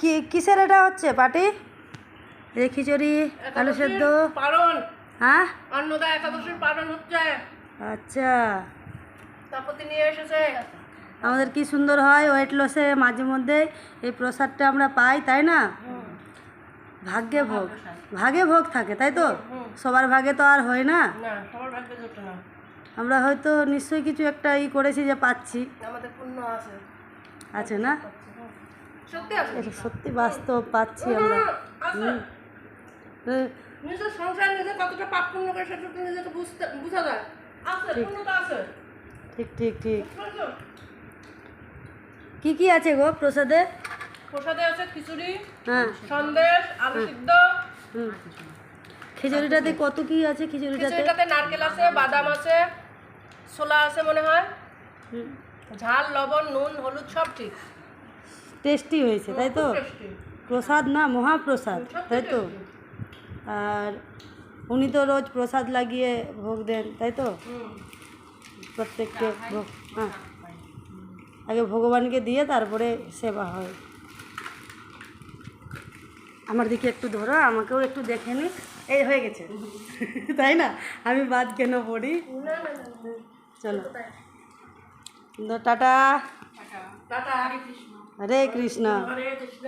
কি কিসের এটা হচ্ছে পাটি? এই খিচুড়ি আলু সেদ্ধ। পালন। হ্যাঁ? অন্নদা একাদশীর পালন হচ্ছে। আচ্ছা। এসেছে। আমাদের কি সুন্দর হয় ওয়েট লসে মাঝে মধ্যে এই প্রসাদটা আমরা পাই তাই না? ভাগ্যে ভোগ। ভাগে ভোগ থাকে তাই তো? সবার ভাগে তো আর হয় না? আমরা হয়তো নিশ্চয়ই কিছু একটা ই করেছি যে পাচ্ছি। আমাদের পুণ্য আছে। আছে না? আছে এটা সত্যি বাস্তব পাচ্ছি আমরা। নিজের সংসার নিজে কতটা পাপ পুণ্য করে সেটা তো বুঝতে বোঝা যায়। আছে পুণ্য তো আছে। ঠিক ঠিক ঠিক। কি কি আছে গো প্রসাদে? প্রসাদে আছে খিচুড়ি হ্যাঁ। সন্দেশ আলু সিদ্ধ। হুম। খিচুড়িটাতে কত কি আছে খিচুড়িটাতে? খিচুড়িটাতে নারকেল আছে বাদাম আছে ছোলা আছে মনে হয়। ঝাল লবণ নুন হলুদ সব ঠিক। টেস্টি হয়েছে তাই তো? প্রসাদ না মহাপ্রসাদ তাই তো? আর উনি তো রোজ প্রসাদ লাগিয়ে ভোগ দেন তাই তো। প্রত্যেককে ভোগ হ্যাঁ। আগে ভগবানকে দিয়ে তারপরে সেবা হয়। আমার দিকে একটু ধরো আমাকেও একটু দেখে নি। এই হয়ে গেছে। তাই না? আমি বাদ কেন পড়ি। চলো। টাটা। টাটা। హరే కృష్ణ. హరే కృష్ణ.